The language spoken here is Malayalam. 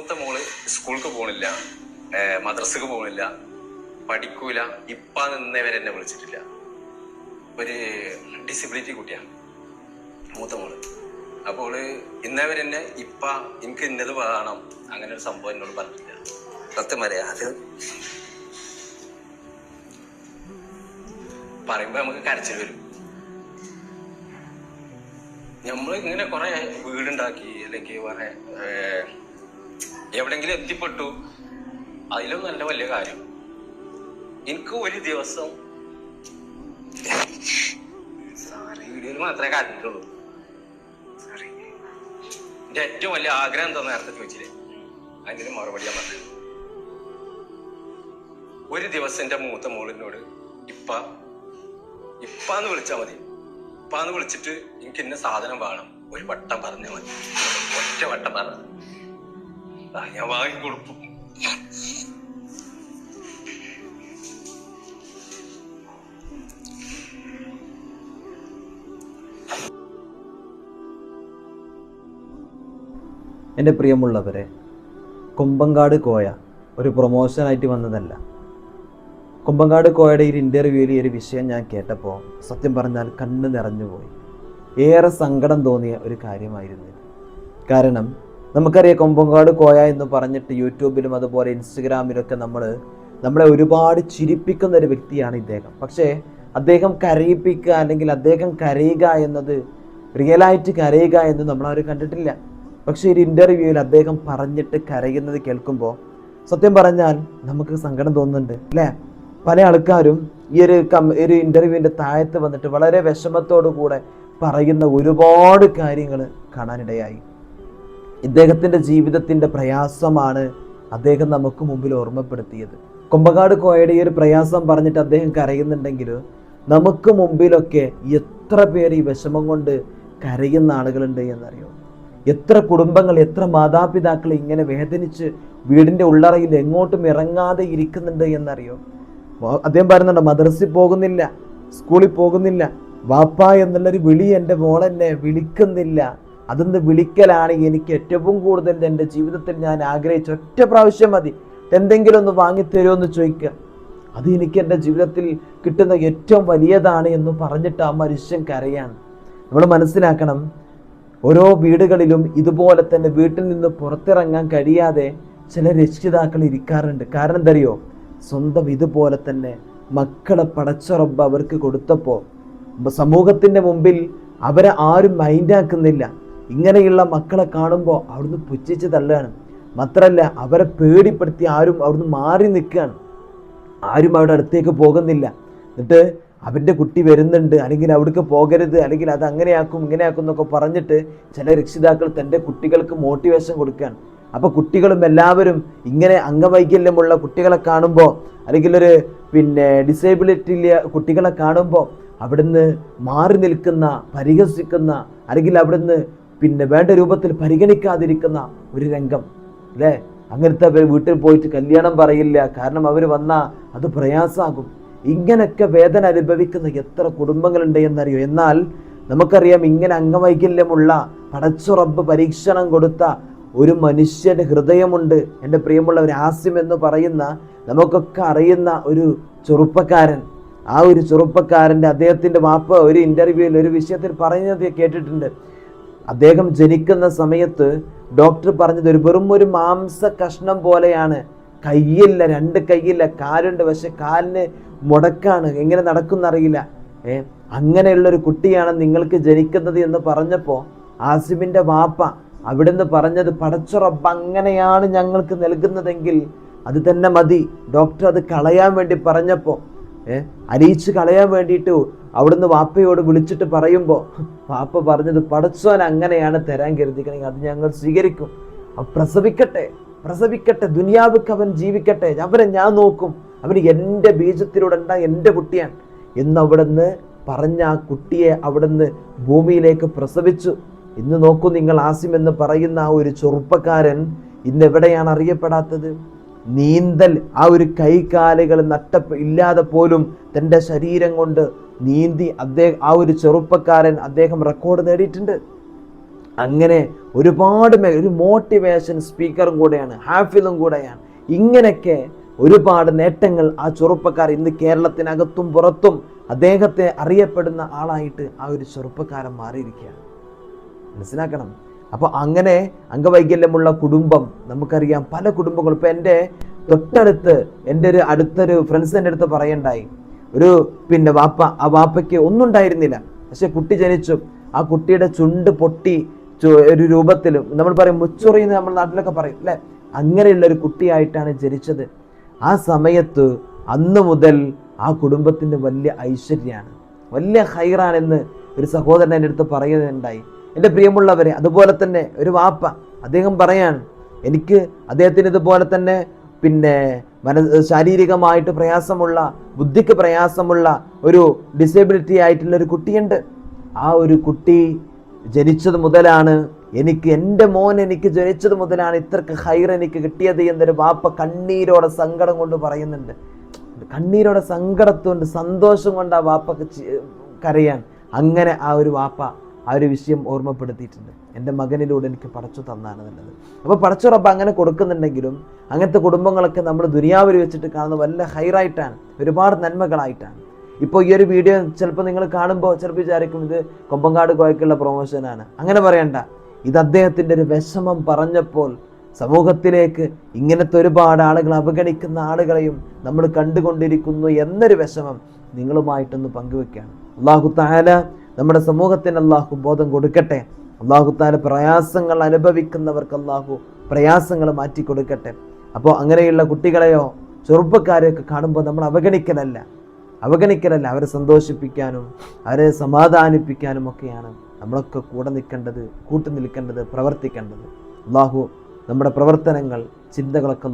മൂത്ത മോൾ സ്കൂൾക്ക് പോണില്ല. മദ്രസക്ക് പോണില്ല. പഠിക്കൂല. ഇപ്പ നിന്നവരെ എന്നെ വിളിച്ചിട്ടില്ല. ഒരു ഡിസബിലിറ്റി കുട്ടിയാണ് മൂത്ത മോൾ. അപ്പോൾ ഇന്നവരെന്നെ ഇപ്പ എനിക്ക് ഇന്നത് വേണം. അങ്ങനെ ഒരു സംഭവം എന്നോട് പറഞ്ഞില്ല സത്യം പറയാ അത് പറയുമ്പോ നമുക്ക് കരച്ചിൽ വരും. നമ്മൾ ഇങ്ങനെ കുറെ വീടുണ്ടാക്കി അല്ലെങ്കിൽ കുറെ എവിടെങ്കിലും എത്തിപ്പെട്ടു. അതിലും നല്ല വലിയ കാര്യം. എനിക്ക് ഒരു ദിവസം വീഡിയോയിൽ മാത്രമേ കണ്ടിട്ടുള്ളൂ. സോറി എന്റെ ഏറ്റവും വലിയ ആഗ്രഹം എന്താ നേരത്തെ ചോദിച്ചില്ലേ? അതിന് മറുപടി ഞാൻ പറഞ്ഞു ഒരു ദിവസം എന്റെ മൂത്ത മോളിനോട് ഇപ്പ ഇപ്പാന്ന് വിളിച്ചാ മതി. ഇപ്പാന്ന് വിളിച്ചിട്ട് എനിക്ക് ഇന്ന സാധനം വേണം. ഒരു വട്ടം പറഞ്ഞാൽ മതി. ഒറ്റ വട്ടം പറഞ്ഞു ഞാൻ വാങ്ങി കൊടുത്തു എന്റെ പ്രിയമുള്ളവരെ കുമ്പങ്കാട് കോയ ഒരു പ്രൊമോഷനായിട്ട് വന്നതല്ല. കുമ്പങ്കാട് കോയയുടെ ഈ ഇന്റർവ്യൂവിൽ ഒരു വിഷയം ഞാൻ കേട്ടപ്പോൾ സത്യം പറഞ്ഞാൽ കണ്ണ് നിറഞ്ഞുപോയി. ഏറെ സങ്കടം തോന്നിയ ഒരു കാര്യമായിരുന്നു കാരണം നമുക്കറിയാം കൊമ്പങ്കാട് കോയ എന്ന് പറഞ്ഞിട്ട് യൂട്യൂബിലും അതുപോലെ ഇൻസ്റ്റഗ്രാമിലൊക്കെ നമ്മൾ നമ്മളെ ഒരുപാട് ചിരിപ്പിക്കുന്ന ഒരു വ്യക്തിയാണ് ഇദ്ദേഹം. പക്ഷേ അദ്ദേഹം കരയിപ്പിക്കുക അല്ലെങ്കിൽ അദ്ദേഹം കരയുക എന്നത് റിയലായിട്ട് കരയുക എന്ന് നമ്മളാരും കണ്ടിട്ടില്ല. പക്ഷേ ഒരു ഇന്റർവ്യൂവിൽ അദ്ദേഹം പറഞ്ഞിട്ട് കരയുന്നത് കേൾക്കുമ്പോൾ സത്യം പറഞ്ഞാൽ നമുക്ക് സങ്കടം തോന്നുന്നുണ്ട് അല്ലേ? പല ആൾക്കാരും ഈ ഒരു കം ഒരു ഇന്റർവ്യൂവിന്റെ താഴത്ത് വന്നിട്ട് വളരെ വിഷമത്തോടു കൂടെ പറയുന്ന ഒരുപാട് കാര്യങ്ങൾ കാണാനിടയായി. ഇദ്ദേഹത്തിന്റെ ജീവിതത്തിന്റെ പ്രയാസമാണ് അദ്ദേഹം നമുക്ക് മുമ്പിൽ ഓർമ്മപ്പെടുത്തിയത്. കൊമ്പകാട് കോയയുടെ ഈ ഒരു പ്രയാസം പറഞ്ഞിട്ട് അദ്ദേഹം കരയുന്നുണ്ടെങ്കിൽ നമുക്ക് മുമ്പിലൊക്കെ എത്ര പേര് ഈ വിഷമം കൊണ്ട് കരയുന്ന ആളുകളുണ്ട് എന്നറിയോ? എത്ര കുടുംബങ്ങൾ എത്ര മാതാപിതാക്കൾ ഇങ്ങനെ വേദനിച്ച് വീടിന്റെ ഉള്ളറയിൽ എങ്ങോട്ടും ഇറങ്ങാതെ ഇരിക്കുന്നുണ്ട് എന്നറിയോ? അദ്ദേഹം പറയുന്നുണ്ട് മദ്രസിൽ പോകുന്നില്ല സ്കൂളിൽ പോകുന്നില്ല വാപ്പ എന്നുള്ളൊരു വിളി എന്റെ മോളെന്നെ വിളിക്കുന്നില്ല. അതൊന്ന് വിളിക്കലാണ് എനിക്ക് ഏറ്റവും കൂടുതൽ എന്റെ ജീവിതത്തിൽ ഞാൻ ആഗ്രഹിച്ച ഒറ്റ പ്രാവശ്യം മതി. എന്തെങ്കിലും ഒന്ന് വാങ്ങിത്തരുമോ എന്ന് ചോദിക്കുക അത് എനിക്ക് എന്റെ ജീവിതത്തിൽ കിട്ടുന്ന ഏറ്റവും വലിയതാണ് എന്ന് പറഞ്ഞിട്ട് ആ മനുഷ്യൻ കരയാണ്. നമ്മൾ മനസ്സിലാക്കണം ഓരോ വീടുകളിലും ഇതുപോലെ തന്നെ വീട്ടിൽ നിന്ന് പുറത്തിറങ്ങാൻ കഴിയാതെ ചില രക്ഷിതാക്കൾ ഇരിക്കാറുണ്ട്. കാരണം എന്തറിയോ? സ്വന്തം ഇതുപോലെ തന്നെ മക്കളെ പടച്ചുറമ്പ് അവർക്ക് കൊടുത്തപ്പോൾ സമൂഹത്തിന്റെ മുമ്പിൽ അവരെ ആരും മൈൻഡാക്കുന്നില്ല ഇങ്ങനെയുള്ള മക്കളെ കാണുമ്പോൾ അവിടുന്ന് പുച്ഛിച്ച് തള്ളുകയാണ് മാത്രമല്ല അവരെ പേടിപ്പെടുത്തി ആരും അവിടുന്ന് മാറി നിൽക്കുകയാണ്. ആരും അവിടെ അടുത്തേക്ക് പോകുന്നില്ല. എന്നിട്ട് അവന്റെ കുട്ടി വരുന്നുണ്ട്. അല്ലെങ്കിൽ അവിടേക്ക് പോകരുത്. അല്ലെങ്കിൽ അത് അങ്ങനെയാക്കും ഇങ്ങനെയാക്കും എന്നൊക്കെ പറഞ്ഞിട്ട് ചില രക്ഷിതാക്കൾ തന്റെ കുട്ടികൾക്ക് മോട്ടിവേഷൻ കൊടുക്കുകയാണ്. അപ്പോൾ കുട്ടികളും എല്ലാവരും ഇങ്ങനെ അംഗവൈകല്യമുള്ള കുട്ടികളെ കാണുമ്പോൾ അല്ലെങ്കിൽ ഒരു പിന്നെ ഡിസേബിലിറ്റി കുട്ടികളെ കാണുമ്പോൾ അവിടുന്ന് മാറി നിൽക്കുന്ന പരിഹസിക്കുന്ന അല്ലെങ്കിൽ അവിടുന്ന് പിന്നെ വേണ്ട രൂപത്തിൽ പരിഗണിക്കാതിരിക്കുന്ന ഒരു രംഗം അല്ലേ? അങ്ങനത്തെ വീട്ടിൽ പോയിട്ട് കല്യാണം പറയില്ല കാരണം അവർ വന്നാൽ അത് പ്രയാസമാകും ഇങ്ങനൊക്കെ വേദന അനുഭവിക്കുന്ന എത്ര കുടുംബങ്ങളുണ്ട് എന്നറിയോ? എന്നാൽ നമുക്കറിയാം ഇങ്ങനെ അംഗവൈകല്യമുള്ള പടച്ചുറബ് പരീക്ഷണം കൊടുത്ത ഒരു മനുഷ്യന്റെ ഹൃദയമുണ്ട്. എന്റെ പ്രിയമുള്ള ഒരു ആസ്യം എന്ന് പറയുന്ന നമുക്കൊക്കെ അറിയുന്ന ഒരു ചെറുപ്പക്കാരൻ. ആ ഒരു ചെറുപ്പക്കാരന്റെ അദ്ദേഹത്തിന്റെ വാപ്പ ഒരു ഇന്റർവ്യൂവിൽ ഒരു വിഷയത്തിൽ പറയുന്നത് കേട്ടിട്ടുണ്ട്. അദ്ദേഹം ജനിക്കുന്ന സമയത്ത് ഡോക്ടർ പറഞ്ഞത് ഒരു വെറും ഒരു മാംസ കഷ്ണം പോലെയാണ്. കയ്യില്ല രണ്ട് കയ്യില്ല കാലുണ്ട്. പക്ഷെ കാലിന് മുടക്കാണ്. എങ്ങനെ നടക്കുന്നറിയില്ല ഏ അങ്ങനെയുള്ള ഒരു കുട്ടിയാണ് നിങ്ങൾക്ക് ജനിക്കുന്നത് എന്ന് പറഞ്ഞപ്പോൾ ആസിമിന്റെ വാപ്പ അവിടുന്ന് പറഞ്ഞത് പടച്ചുറപ്പ് അങ്ങനെയാണ് ഞങ്ങൾക്ക് നൽകുന്നതെങ്കിൽ അത് തന്നെ മതി. ഡോക്ടർ അത് കളയാൻ വേണ്ടി പറഞ്ഞപ്പോൾ അലിയിച്ച് കളയാൻ വേണ്ടിയിട്ട് അവിടുന്ന് വാപ്പയോട് വിളിച്ചിട്ട് പറയുമ്പോൾ വാപ്പ പറഞ്ഞത് പടച്ചോൻ അങ്ങനെയാണ് തരാൻ കരുതിക്കണമെങ്കിൽ അത് ഞങ്ങൾ സ്വീകരിക്കും. പ്രസവിക്കട്ടെ പ്രസവിക്കട്ടെ ദുനിയാവിക്ക് അവൻ ജീവിക്കട്ടെ. അവനെ ഞാൻ നോക്കും. അവന് എന്റെ ബീജത്തിലൂടെ ഉണ്ടാ എന്റെ കുട്ടിയാണ്. ഇന്ന് അവിടുന്ന് പറഞ്ഞ ആ കുട്ടിയെ അവിടുന്ന് ഭൂമിയിലേക്ക് പ്രസവിച്ചു. ഇന്ന് നോക്കൂ നിങ്ങൾ ആസിം എന്ന് പറയുന്ന ആ ഒരു ചെറുപ്പക്കാരൻ ഇന്ന് എവിടെയാണ് അറിയപ്പെടാത്തത്? നീന്തൽ ആ ഒരു കൈകാലുകൾ നട്ട ഇല്ലാതെ പോലും തന്റെ ശരീരം കൊണ്ട് നീന്തി അദ്ദേഹം ആ ഒരു ചെറുപ്പക്കാരൻ അദ്ദേഹം റെക്കോർഡ് നേടിയിട്ടുണ്ട്. അങ്ങനെ ഒരുപാട് ഒരു മോട്ടിവേഷൻ സ്പീക്കറും കൂടെയാണ് ഹാഫിലും കൂടെയാണ്. ഇങ്ങനെയൊക്കെ ഒരുപാട് നേട്ടങ്ങൾ ആ ചെറുപ്പക്കാർ ഇന്ന് കേരളത്തിനകത്തും പുറത്തും അദ്ദേഹത്തെ അറിയപ്പെടുന്ന ആളായിട്ട് ആ ഒരു ചെറുപ്പക്കാരൻ മാറിയിരിക്കുകയാണ്. മനസ്സിലാക്കണം? അപ്പോൾ അങ്ങനെ അംഗവൈകല്യമുള്ള കുടുംബം നമുക്കറിയാം പല കുടുംബങ്ങളും. ഇപ്പം എന്റെ തൊട്ടടുത്ത് എന്റെ ഒരു അടുത്തൊരു ഫ്രണ്ട്സ് എന്റെ അടുത്ത് പറയണ്ടായി. ഒരു പിന്നെ വാപ്പ ആ വാപ്പയ്ക്ക് ഒന്നും ഉണ്ടായിരുന്നില്ല പക്ഷെ കുട്ടി ജനിച്ചു. ആ കുട്ടിയുടെ ചുണ്ട് പൊട്ടി ഒരു രൂപത്തിലും നമ്മൾ പറയും മുച്ചുറി നമ്മൾ നാട്ടിലൊക്കെ പറയും അല്ലേ? അങ്ങനെയുള്ള ഒരു കുട്ടിയായിട്ടാണ് ജനിച്ചത്. ആ സമയത്ത് അന്ന് മുതൽ ആ കുടുംബത്തിന്റെ വലിയ ഐശ്വര്യമാണ്. വലിയ ഹൈറാണെന്ന് ഒരു സഹോദരൻ എന്റെ അടുത്ത് പറയുന്നുണ്ടായി. എന്റെ പ്രിയമുള്ളവരെ അതുപോലെ തന്നെ ഒരു വാപ്പ അദ്ദേഹം പറയാണ് എനിക്ക് അദ്ദേഹത്തിന് ഇതുപോലെ തന്നെ പിന്നെ മന ശാരീരികമായിട്ട് പ്രയാസമുള്ള ബുദ്ധിക്ക് പ്രയാസമുള്ള ഒരു ഡിസേബിലിറ്റി ആയിട്ടുള്ള ഒരു കുട്ടിയുണ്ട്. ആ ഒരു കുട്ടി ജനിച്ചത് മുതലാണ് എനിക്ക് എന്റെ മോൻ എനിക്ക് ജനിച്ചത് മുതലാണ് ഇത്രക്ക് ഹൈർ എനിക്ക് കിട്ടിയത് എന്നൊരു വാപ്പ കണ്ണീരോടെ സങ്കടം കൊണ്ട് പറയുന്നുണ്ട്. കണ്ണീരോടെ സങ്കടത്തുകൊണ്ട് സന്തോഷം കൊണ്ട് ആ വാപ്പക്ക് കരയാൻ അങ്ങനെ ആ ഒരു വാപ്പ ആ ഒരു വിഷയം ഓർമ്മപ്പെടുത്തിയിട്ടുണ്ട്. എന്റെ മകനിലൂടെ എനിക്ക് പടച്ചു തന്നാണ് നല്ലത്. അപ്പോൾ പടച്ചുറപ്പ് അങ്ങനെ കൊടുക്കുന്നുണ്ടെങ്കിലും അങ്ങനത്തെ കുടുംബങ്ങളൊക്കെ നമ്മൾ ദുനിയാവിൽ വെച്ചിട്ട് കാണുന്ന വല്ല ഹൈറായിട്ടാണ് ഒരുപാട് നന്മകളായിട്ടാണ്. ഇപ്പോൾ ഈ ഒരു വീഡിയോ ചിലപ്പോൾ നിങ്ങൾ കാണുമ്പോൾ ചിലപ്പോൾ വിചാരിക്കും ഇത് കൊമ്പങ്കാട് കോയക്കുള്ള പ്രൊമോഷനാണ് അങ്ങനെ പറയണ്ട. ഇത് അദ്ദേഹത്തിന്റെ ഒരു വിഷമം പറഞ്ഞപ്പോൾ സമൂഹത്തിലേക്ക് ഇങ്ങനത്തെ ഒരുപാട് ആളുകൾ അവഗണിക്കുന്ന ആളുകളെയും നമ്മൾ കണ്ടുകൊണ്ടിരിക്കുന്നു എന്നൊരു വിഷമം നിങ്ങളുമായിട്ടൊന്ന് പങ്കുവെക്കുകയാണ്. അള്ളാഹു താല നമ്മുടെ സമൂഹത്തിന് അള്ളാഹു ബോധം കൊടുക്കട്ടെ. അള്ളാഹു താല പ്രയാസങ്ങൾ അനുഭവിക്കുന്നവർക്ക് അള്ളാഹു പ്രയാസങ്ങൾ മാറ്റി കൊടുക്കട്ടെ. അപ്പോൾ അങ്ങനെയുള്ള കുട്ടികളെയോ ചെറുപ്പക്കാരെയൊക്കെ കാണുമ്പോൾ നമ്മൾ അവഗണിക്കലല്ല. അവഗണിക്കലല്ല അവരെ സന്തോഷിപ്പിക്കാനും അവരെ സമാധാനിപ്പിക്കാനും ഒക്കെയാണ് നമ്മളൊക്കെ കൂടെ നിൽക്കേണ്ടത് കൂട്ടു നിൽക്കേണ്ടത് പ്രവർത്തിക്കേണ്ടത്. അള്ളാഹു നമ്മുടെ പ്രവർത്തനങ്ങൾ ചിന്തകളൊക്കെ